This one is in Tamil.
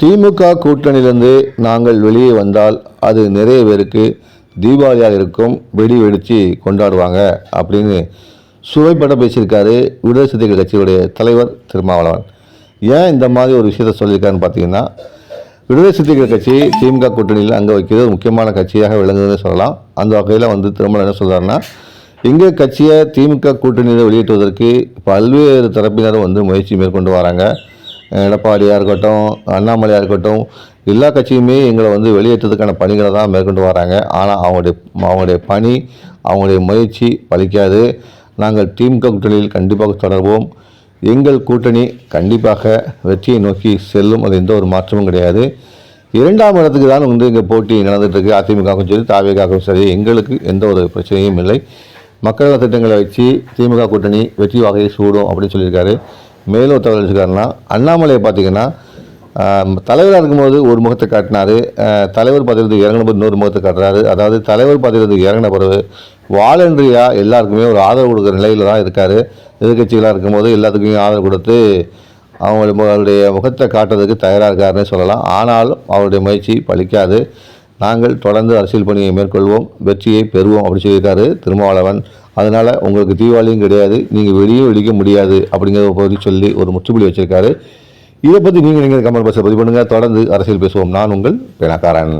திமுக கூட்டணியிலிருந்து நாங்கள் வெளியே வந்தால் அது நிறைய பேருக்கு தீபாவளியாக இருக்கும் வெடி வெடித்து கொண்டாடுவாங்க அப்படின்னு சுவைப்பட பேசியிருக்காரு விடுதலை சிறுத்தைகள் கட்சியுடைய தலைவர் திருமாவளவன். ஏன் இந்த மாதிரி ஒரு விஷயத்தை சொல்லியிருக்காருன்னு பார்த்தீங்கன்னா விடுதலை சிறுத்தைகள் கட்சி திமுக கூட்டணியில் அங்கே வைக்கிறது முக்கியமான கட்சியாக விளங்குதுன்னு சொல்லலாம். அந்த வகையில் வந்து திருமணம் என்ன சொல்கிறாருன்னா எங்கள் கட்சியை திமுக கூட்டணியில் வெளியிட்டுவதற்கு பல்வேறு தரப்பினரும் வந்து முயற்சி மேற்கொண்டு வராங்க. எடப்பாடியாக இருக்கட்டும் அண்ணாமலையாக இருக்கட்டும் எல்லா கட்சியுமே எங்களை வந்து வெளியேற்றதுக்கான பணிகளை தான் மேற்கொண்டு வராங்க. ஆனால் அவங்களுடைய அவங்களுடைய பணி அவங்களுடைய முயற்சி பலிக்காது. நாங்கள் திமுக கூட்டணியில் கண்டிப்பாக தொடர்வோம். எங்கள் கூட்டணி கண்டிப்பாக வெற்றியை நோக்கி செல்லும். அது எந்த ஒரு மாற்றமும் கிடையாது. இரண்டாம் இடத்துக்கு தான் வந்து இங்கே போட்டி நடந்துகிட்ருக்கு அதிமுகவும் சரி தாவேகாவும் சரி. எங்களுக்கு எந்த ஒரு பிரச்சனையும் இல்லை. மக்கள் திட்டங்களை வச்சு திமுக கூட்டணி வெற்றி வகையை சூடும் அப்படின்னு சொல்லியிருக்காரு. மேலும் ஒரு வச்சுக்காருன்னா அண்ணாமலையை பார்த்தீங்கன்னா தலைவராக இருக்கும்போது ஒரு முகத்தை காட்டினார். தலைவர் பதவியிலிருந்து இறங்கின போது இன்னொரு முகத்தை காட்டுறாரு. அதாவது தலைவர் பதவியிலிருந்து இறங்கின பிறகு வாலண்டரியா எல்லாருக்குமே ஒரு ஆதரவு கொடுக்குற நிலையில் தான் இருக்கார். எதிர்கட்சிகளாக இருக்கும்போது எல்லாத்துக்குமே ஆதரவு கொடுத்து அவங்களுடைய முகத்தை காட்டுறதுக்கு தயாராக இருக்காருன்னு சொல்லலாம். ஆனாலும் அவருடைய முயற்சி பலிக்காது. நாங்கள் தொடர்ந்து அரசியல் பணியை மேற்கொள்வோம் வெற்றியை பெறுவோம் அப்படின்னு சொல்லியிருக்காரு திருமாவளவன். அதனால் உங்களுக்கு தீபாவளியும் கிடையாது நீங்கள் வெளியே வெடிக்க முடியாது அப்படிங்கிறத பற்றி சொல்லி ஒரு முற்றுப்புள்ளி வச்சிருக்காரு. இதை பற்றி நீங்கள் நீங்கள் கமெண்ட் பாக்ஸில் பதிவு பண்ணுங்கள் தொடர்ந்து அரசியல் பேசுவோம். நான் உங்கள் பேனாக்காரன்.